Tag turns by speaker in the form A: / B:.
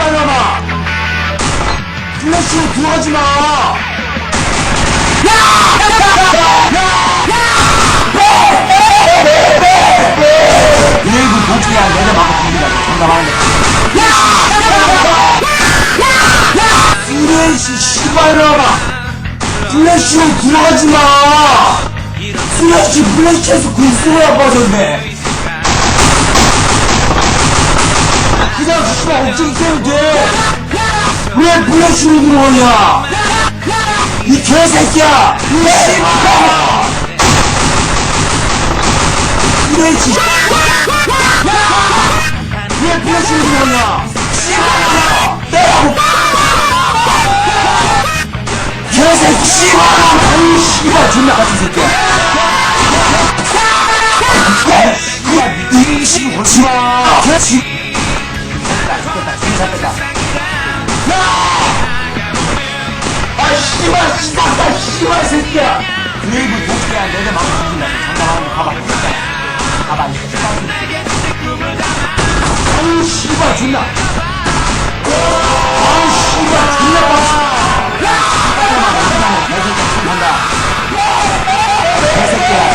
A: 씨발놈아 플래시로 들어가지 마. 내가 장담하는데 플래시 씨발놈아 플래시로 들어가지 마. 플래시 플래시에서 글쓰레가 빠졌네 그냥 씨발 억지로 써도 돼왜 플래시로 들어오냐 이 개새끼야 이 씨발아 플래시 왜 플래시로 들어오냐 씨발아 내라고 개새끼 씨발아 아이 씨발 존나 같은 새끼야 이 씨발 잡혔다. 야! 아, 씨발, 씨발, 씨발, 새끼야! 드레이브 도끼야, 내가 막 죽인다. 장난하는 거 봐봐, 진짜. 봐봐, 아, 씨발, 존나. 아, 씨발, 존나 빡 야! 내 새끼야, 죽는다. 내 새끼야.